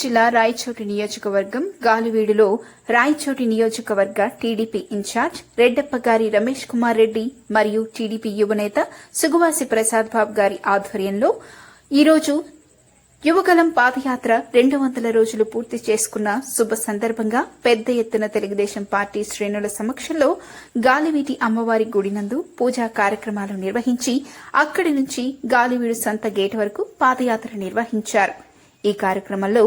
జిల్లా రాయచోటి నియోజకవర్గం గాలివీడులో రాయచోటి నియోజకవర్గ టీడీపీ ఇన్ఛార్జ్ రెడ్డప్ప గారి రమేష్ కుమార్ రెడ్డి మరియు టీడీపీ యువనేత సుగువాసి ప్రసాద్ బాబు గారి ఆధ్వర్యంలో ఈరోజు యువకలం పాదయాత్ర రెండు వందల రోజులు పూర్తి చేసుకున్న శుభ సందర్భంగా పెద్ద ఎత్తున తెలుగుదేశం పార్టీ శ్రేణుల సమక్షంలో గాలివీటి అమ్మవారి గుడి నందు పూజా కార్యక్రమాలు నిర్వహించి అక్కడి నుంచి గాలివీడు సంత గేట్ వరకు పాదయాత్ర నిర్వహించారు. ఈ కార్యక్రమంలో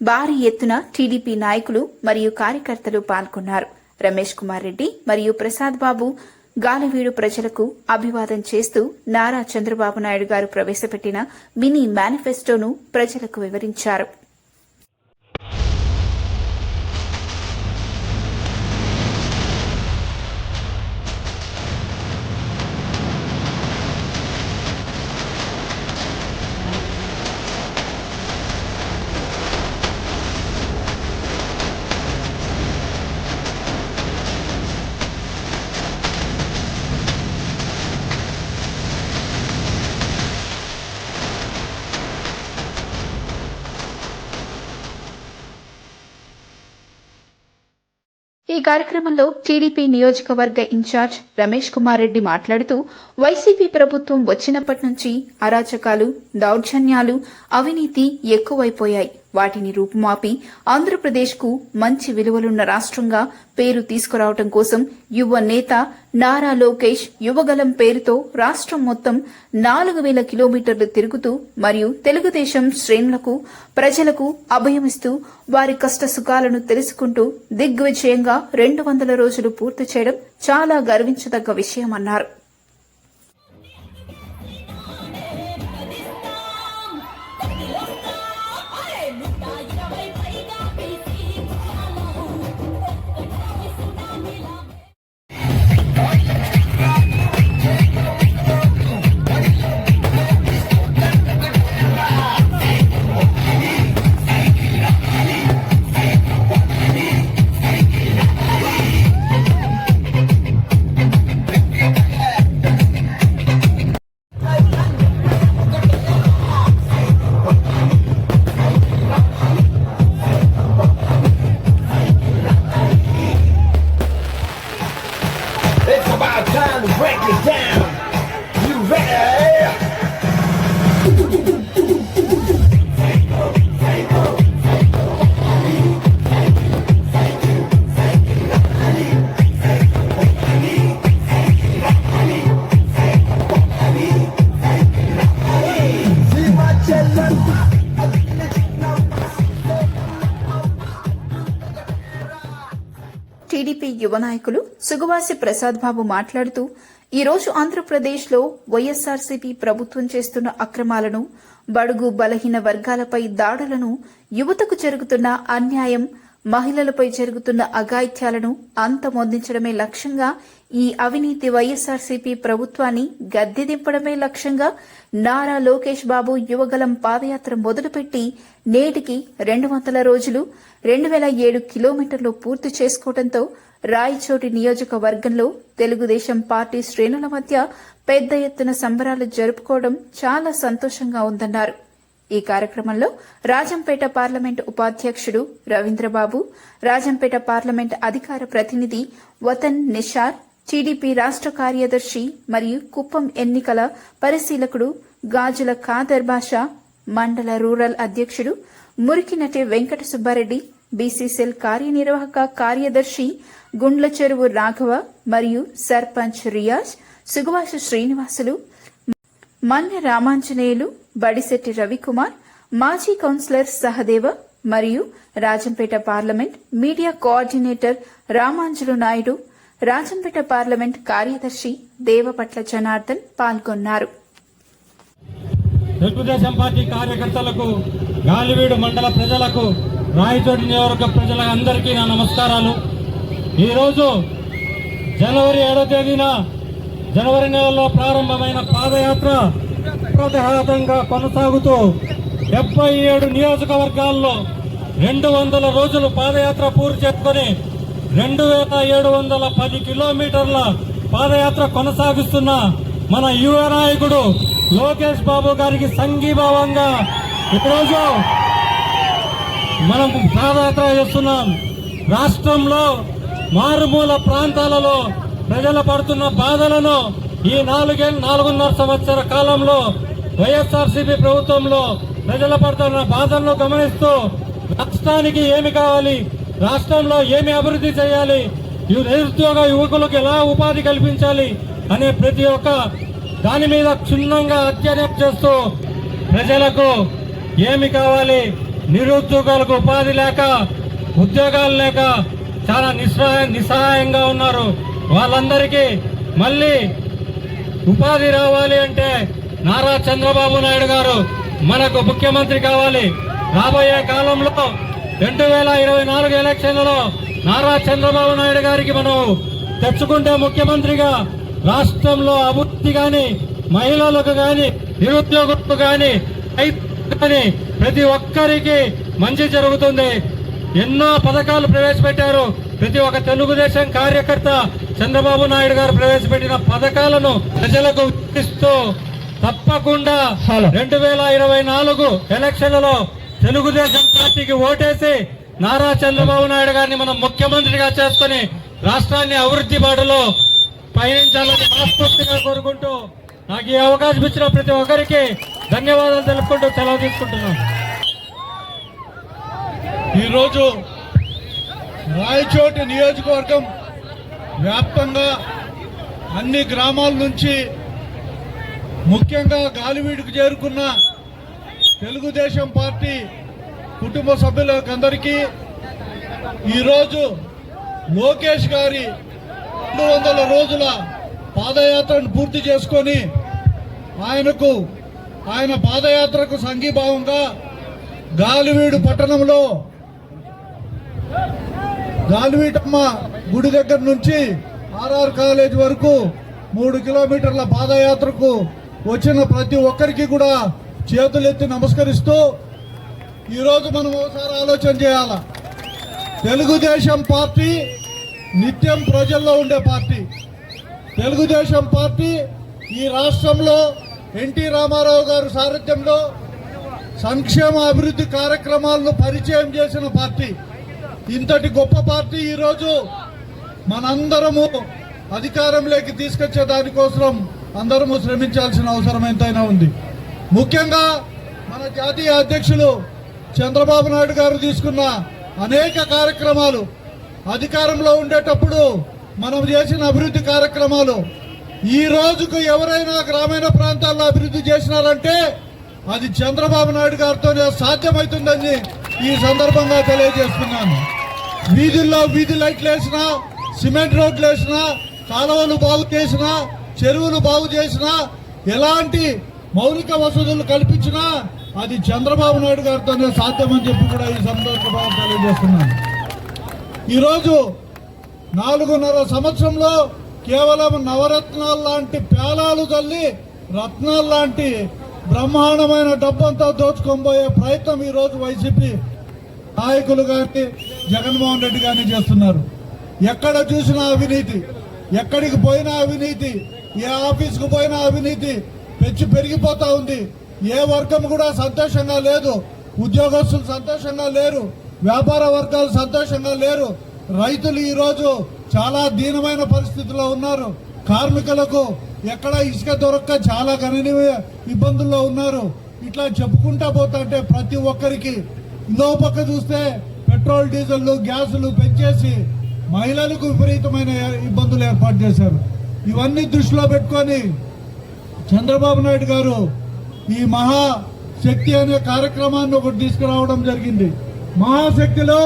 భారీ ఎత్తున టీడీపీ నాయకులు మరియు కార్యకర్తలు పాల్గొన్నారు. రమేష్ కుమార్ రెడ్డి మరియు ప్రసాద్ బాబు గాలివీడు ప్రజలకు అభివాదం చేస్తూ నారా చంద్రబాబు నాయుడు గారు ప్రవేశపెట్టిన మినీ మేనిఫెస్టోను ప్రజలకు వివరించారు. ఈ కార్యక్రమంలో టీడీపీ నియోజకవర్గ ఇన్ఛార్జ్ రమేష్ కుమార్ రెడ్డి మాట్లాడుతూ వైసీపీ ప్రభుత్వం వచ్చినప్పటి నుంచి అరాచకాలు దౌర్జన్యాలు అవినీతి ఎక్కువైపోయాయి. వాటిని రూపుమాపి ఆంధ్రప్రదేశ్కు మంచి విలువలున్న రాష్ట్రంగా పేరు తీసుకురావటం కోసం యువ నేత నారా లోకేష్ యువగలం పేరుతో రాష్ట్రం మొత్తం నాలుగు వేల కిలోమీటర్లు తిరుగుతూ మరియు తెలుగుదేశం శ్రేణులకు ప్రజలకు అభయమిస్తూ వారి కష్ట సుఖాలను తెలుసుకుంటూ దిగ్విజయంగా రెండు వందల రోజులు పూర్తి చేయడం చాలా గర్వించదగ్గ విషయమన్నారు. It's about time to break it down. You ready? TDP యువ నాయకులు సుగవాసి ప్రసాద్ బాబు మాట్లాడుతూ ఈరోజు ఆంధ్రప్రదేశ్లో వైఎస్సార్సీపీ ప్రభుత్వం చేస్తున్న అక్రమాలను బడుగు బలహీన వర్గాలపై దాడులను యువతకు జరుగుతున్న అన్యాయం మహిళలపై జరుగుతున్న అఘాయిత్యాలను అంతమొందించడమే లక్ష్యంగా ఈ అవినీతి వైఎస్ఆర్సీపీ ప్రభుత్వాన్ని గద్దె దింపడమే లక్ష్యంగా నారా లోకేష్ బాబు యువగలం పాదయాత్ర మొదలుపెట్టి నేటికి రెండు వందల రోజులు రెండు వేల ఏడు కిలోమీటర్లు పూర్తి చేసుకోవడంతో రాయచోటి నియోజకవర్గంలో తెలుగుదేశం పార్టీ శ్రేణుల మధ్య పెద్ద ఎత్తున సంబరాలు జరుపుకోవడం చాలా సంతోషంగా ఉందన్నారు. ఈ కార్యక్రమంలో రాజంపేట పార్లమెంట్ ఉపాధ్యక్షుడు రవీంద్రబాబు రాజంపేట పార్లమెంట్ అధికార ప్రతినిధి వతన్ నిషార్ టీడీపీ రాష్ట్ర కార్యదర్శి మరియు కుప్పం ఎన్నికల పరిశీలకుడు గాజుల ఖాదర్ బాషా మండల రూరల్ అధ్యక్షుడు మురికినటి వెంకట సుబ్బారెడ్డి బీసీసీఎల్ కార్యనిర్వాహక కార్యదర్శి గుండ్ల చెరువు రాఘవ మరియు సర్పంచ్ రియాజ్ సుగవాస శ్రీనివాసులు మన్నె రామాంజనేయులు బడిశెట్టి రవికుమార్ మాజీ కౌన్సిలర్ సహదేవ మరియు Rajampet parliament media coordinator Ramanjulu Naidu Rajampet parliament కార్యదర్శి దేవపట్ల జనార్దన్ పాల్గొన్నారు. తెలుగుదేశం పార్టీ కార్యకర్తలకు గాలివీడు మండల ప్రజలకు రాయచోటి నియోజక ప్రజలందరికీ నా నమస్కారాలు. ఈరోజు జనవరి ఏడో తేదీన జనవరి నెలలో ప్రారంభమైన పాదయాత్ర ప్రతిహాతంగా కొనసాగుతూ డెబ్బై ఏడు నియోజకవర్గాల్లో రెండు వందల రోజులు పాదయాత్ర పూర్తి చేసుకొని రెండు వేల ఏడు వందల పది కిలోమీటర్ల పాదయాత్ర కొనసాగిస్తున్న మన యువ నాయకుడు లోకేష్ బాబు గారికి సంఘీభావంగా ఈరోజు మనం పాదయాత్ర చేస్తున్నాం. రాష్ట్రంలో మారుమూల ప్రాంతాలలో ప్రజలు పడుతున్న బాధలను ఈ నాలుగే నాలుగున్నర సంవత్సర కాలంలో వైఎస్ఆర్సీపీ ప్రభుత్వంలో ప్రజలు పడుతున్న బాధలను గమనిస్తూ రాష్ట్రానికి ఏమి కావాలి? రాష్ట్రంలో ఏమి అభివృద్ధి చేయాలి? నిరుద్యోగ యువకులకు ఎలా ఉపాధి కల్పించాలి? అనే ప్రతి ఒక్క దాని మీద క్షుణ్ణంగా అధ్యయనం చేస్తూ ప్రజలకు ఏమి కావాలి? నిరుద్యోగాలకు ఉపాధి లేక ఉద్యోగాలు లేక చాలా నిస్సహాయ నిస్సహాయంగా ఉన్నారు. వాళ్ళందరికీ మళ్ళీ ఉపాధి రావాలి అంటే నారా చంద్రబాబు నాయుడు గారు మనకు ముఖ్యమంత్రి కావాలి. రాబోయే కాలంలో రెండు వేల ఇరవై నాలుగు ఎలక్షన్లలో నారా చంద్రబాబు నాయుడు గారికి మనం తెచ్చుకుంటే ముఖ్యమంత్రిగా రాష్ట్రంలో అభివృద్ధి గాని మహిళలకు గాని నిరుద్యోగులకు రైతులకు గాని ప్రతి ఒక్కరికి మంచి జరుగుతుంది. ఎన్నో పథకాలు ప్రవేశపెట్టారు. ప్రతి ఒక్క తెలుగుదేశం కార్యకర్త చంద్రబాబు నాయుడు గారు ప్రవేశపెట్టిన పథకాలను ప్రజలకు ఇస్తూ తప్పకుండా రెండు వేల ఇరవై నాలుగు ఎలక్షన్లలో తెలుగుదేశం పార్టీకి ఓటేసి నారా చంద్రబాబు నాయుడు గారిని మనం ముఖ్యమంత్రిగా చేసుకుని రాష్ట్రాన్ని అభివృద్ధి బాటలో పయనించాలని మనస్ఫూర్తిగా కోరుకుంటూ నాకు ఈ అవకాశం ఇచ్చిన ప్రతి ఒక్కరికి ధన్యవాదాలు తెలుపుకుంటూ సెలవు తీసుకుంటున్నాను. ఈరోజు రాయచోటి నియోజకవర్గం వ్యాప్తంగా అన్ని గ్రామాల నుంచి ముఖ్యంగా గాలివీడుకు చేరుకున్న తెలుగుదేశం పార్టీ కుటుంబ సభ్యులకందరికీ ఈరోజు లోకేష్ గారి రెండు వందల రోజుల పాదయాత్రను పూర్తి చేసుకొని ఆయనకు ఆయన పాదయాత్రకు సంఘీభావంగా గాలివీడు పట్టణంలో గాలివీటమ్మ గుడి దగ్గర నుంచి ఆర్ఆర్ కాలేజ్ వరకు మూడు కిలోమీటర్ల పాదయాత్రకు వచ్చిన ప్రతి ఒక్కరికి కూడా చేతులెత్తి నమస్కరిస్తూ ఈరోజు మనం ఒకసారి ఆలోచన చేయాల? తెలుగుదేశం పార్టీ నిత్యం ప్రజల్లో ఉండే పార్టీ. తెలుగుదేశం పార్టీ ఈ రాష్ట్రంలో ఎన్టీ రామారావు గారు సారథ్యంలో సంక్షేమ అభివృద్ధి కార్యక్రమాలను పరిచయం చేసిన పార్టీ. ఇంతటి గొప్ప పార్టీ ఈరోజు మనందరము అధికారంలోకి తీసుకొచ్చే దానికోసం అందరము శ్రమించాల్సిన అవసరం ఎంతైనా ఉంది. ముఖ్యంగా మన జాతీయ అధ్యక్షులు చంద్రబాబు నాయుడు గారు తీసుకున్న అనేక కార్యక్రమాలు అధికారంలో ఉండేటప్పుడు మనం చేసిన అభివృద్ధి కార్యక్రమాలు ఈ రోజుకు ఎవరైనా గ్రామీణ ప్రాంతాల్లో అభివృద్ధి చేసినారంటే అది చంద్రబాబు నాయుడు గారితోనే సాధ్యమవుతుందని ఈ సందర్భంగా తెలియజేస్తున్నాను. వీధుల్లో వీధి లైట్లు వేసినా సిమెంట్ రోడ్లు వేసినా కాలువలు బాగు చేసినా చెరువులు బాగు చేసినా ఎలాంటి మౌలిక వసతులు కల్పించినా అది చంద్రబాబు నాయుడు గారితోనే సాధ్యమని చెప్పి కూడా ఈ సందర్భంగా తెలియజేస్తున్నాను. ఈరోజు నాలుగున్నర సంవత్సరంలో కేవలం నవరత్నాలు లాంటి పేలాలు తల్లి రత్నాలు లాంటి బ్రహ్మాండమైన డబ్బంతా దోచుకోబోయే ప్రయత్నం ఈరోజు వైసీపీ నాయకులు కానీ జగన్మోహన్ రెడ్డి కానీ చేస్తున్నారు. ఎక్కడ చూసినా అవినీతి ఎక్కడికి పోయినా అవినీతి ఏ ఆఫీస్కు పోయినా అవినీతి పెంచి పెరిగిపోతా ఉంది. ఏ వర్గం కూడా సంతోషంగా లేదు. ఉద్యోగస్తులు సంతోషంగా లేరు. వ్యాపార వర్గాలు సంతోషంగా లేరు. రైతులు ఈరోజు చాలా దీనమైన పరిస్థితిలో ఉన్నారు. కార్మికులకు ఎక్కడ ఇసుక దొరక్క చాలా గణనీయ ఇబ్బందుల్లో ఉన్నారు. ఇట్లా చెప్పుకుంటా పోతుంటే ప్రతి ఒక్కరికి ఇంకో పక్క చూస్తే పెట్రోల్ డీజిల్ గ్యాసులు పెంచేసి మహిళలకు విపరీతమైన ఇబ్బందులు ఏర్పాటు చేశారు. ఇవన్నీ దృష్టిలో పెట్టుకొని చంద్రబాబు నాయుడు గారు ఈ మహా శక్తి అనే కార్యక్రమాన్ని ఒకటి తీసుకురావడం జరిగింది. మహాశక్తిలో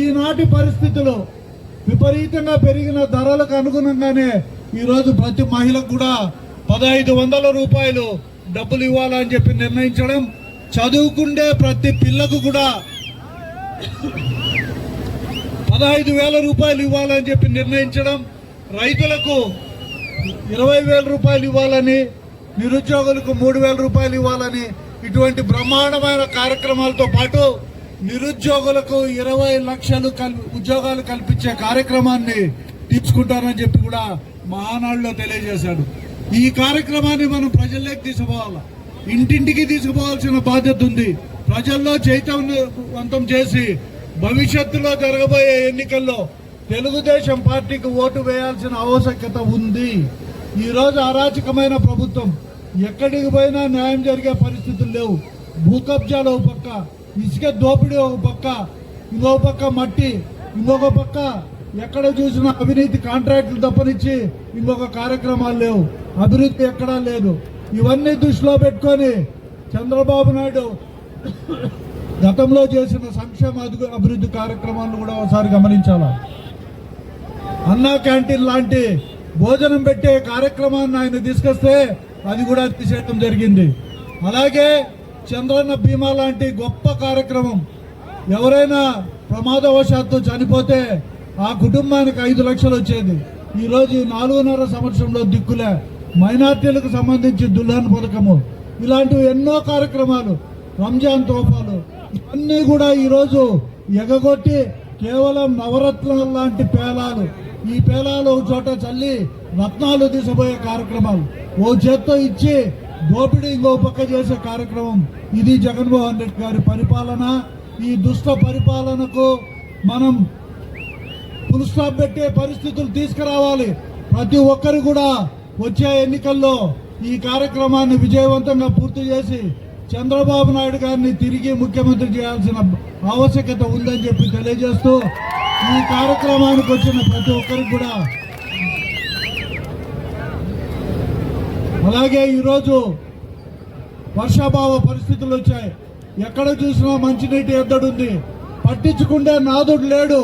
ఈనాటి పరిస్థితులు విపరీతంగా పెరిగిన ధరలకు అనుగుణంగానే ఈరోజు ప్రతి మహిళకు కూడా పదహైదు వందల రూపాయలు డబ్బులు ఇవ్వాలని చెప్పి నిర్ణయించడం చదువుకుండే ప్రతి పిల్లకు కూడా పదహైదు వేల రూపాయలు ఇవ్వాలని చెప్పి నిర్ణయించడం రైతులకు ఇరవై వేల రూపాయలు ఇవ్వాలని నిరుద్యోగులకు మూడు వేల రూపాయలు ఇవ్వాలని ఇటువంటి బ్రహ్మాండమైన కార్యక్రమాలతో పాటు నిరుద్యోగులకు ఇరవై లక్షలు కల్- ఉద్యోగాలు కల్పించే కార్యక్రమాన్ని తీర్చుకుంటారని చెప్పి కూడా మహానాడులో తెలియజేశాడు. ఈ కార్యక్రమాన్ని మనం ప్రజల్లోకి తీసుకుపోవాలి? ఇంటింటికి తీసుకుపోవాల్సిన బాధ్యత ఉంది. ప్రజల్లో చైతన్యవంతం చేసి భవిష్యత్తులో జరగబోయే ఎన్నికల్లో తెలుగుదేశం పార్టీకి ఓటు వేయాల్సిన ఆవశ్యకత ఉంది. ఈ రోజు అరాచకమైన ప్రభుత్వం. ఎక్కడికి పోయినా న్యాయం జరిగే పరిస్థితులు లేవు. భూకబ్జాలు ఒక పక్క ఇసుక దోపిడీ ఒక పక్క ఇంకో పక్క మట్టి ఇంకొక పక్క ఎక్కడ చూసినా అవినీతి కాంట్రాక్టులు తప్పనిచ్చి ఇంకొక కార్యక్రమాలు లేవు. అభివృద్ధి ఎక్కడా లేదు. ఇవన్నీ దృష్టిలో పెట్టుకొని చంద్రబాబు నాయుడు గతంలో చేసిన సంక్షేమ అభివృద్ధి కార్యక్రమాలను కూడా ఒకసారి గమనించాలా? అన్నా క్యాంటీన్ లాంటి భోజనం పెట్టే కార్యక్రమాన్ని ఆయన తీసుకొస్తే అది కూడా తీసేయడం జరిగింది. అలాగే చంద్రన్న బీమా లాంటి గొప్ప కార్యక్రమం ఎవరైనా ప్రమాదవశాత్తు చనిపోతే ఆ కుటుంబానికి ఐదు లక్షలు వచ్చేది. ఈరోజు నాలుగున్నర సంవత్సరంలో దిక్కులే మైనార్టీలకు సంబంధించి దుల్హన్ పథకము. ఇలాంటివి ఎన్నో కార్యక్రమాలు రంజాన్ తోఫాలు ఇవన్నీ కూడా ఈరోజు ఎగగొట్టి కేవలం నవరత్నాలు లాంటి పేలాలు. ఈ పేలాలు ఒక చోట చల్లి రత్నాలు తీసిపోయే కార్యక్రమాలు ఓ చేత్తో ఇచ్చి దోపిడీ ఇంకో పక్క చేసే కార్యక్రమం. ఇది జగన్మోహన్ రెడ్డి గారి పరిపాలన. ఈ దుష్ట పరిపాలనకు మనం పులుస్టాప్ పెట్టే పరిస్థితులు తీసుకురావాలి. ప్రతి ఒక్కరు కూడా వచ్చే ఎన్నికల్లో ఈ కార్యక్రమాన్ని విజయవంతంగా పూర్తి చేసి చంద్రబాబు నాయుడు గారిని తిరిగి ముఖ్యమంత్రి చేయాల్సిన ఆవశ్యకత ఉందని చెప్పి తెలియజేస్తూ ఈ కార్యక్రమానికి వచ్చిన ప్రతి ఒక్కరికి కూడా అలాగే ఈరోజు వర్షాభావ పరిస్థితులు వచ్చాయి. ఎక్కడ చూసినా మంచినీటి ఎద్దడుంది పట్టించుకుంటే నాదుడు లేడు.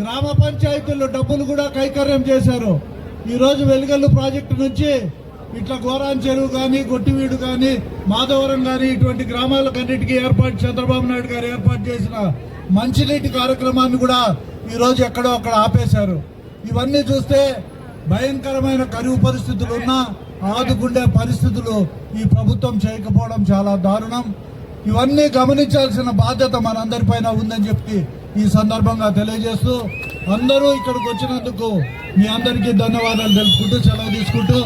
గ్రామ పంచాయతీలు డబ్బులు కూడా కైకర్యం చేశారు. ఈరోజు వెలుగల్లు ప్రాజెక్టు నుంచి ఇట్లా గోరాన్ చెరువు కానీ గొట్టివీడు కానీ మాధవరం కానీ ఇటువంటి గ్రామాలకన్నిటికీ ఏర్పాటు చంద్రబాబు నాయుడు గారు ఏర్పాటు చేసిన మంచినీటి కార్యక్రమాన్ని కూడా ఈరోజు ఎక్కడో అక్కడ ఆపేశారు. ఇవన్నీ చూస్తే భయంకరమైన కరువు పరిస్థితులు ఉన్నా ఆదుకుండే పరిస్థితులు ఈ ప్రభుత్వం చేయకపోవడం చాలా దారుణం. ఇవన్నీ గమనించాల్సిన బాధ్యత మనందరిపైన ఉందని చెప్పి ఈ సందర్భంగా తెలియజేస్తూ అందరూ ఇక్కడికి వచ్చినందుకు మీ అందరికీ ధన్యవాదాలు తెలుపుకుంటూ సెలవు తీసుకుంటూ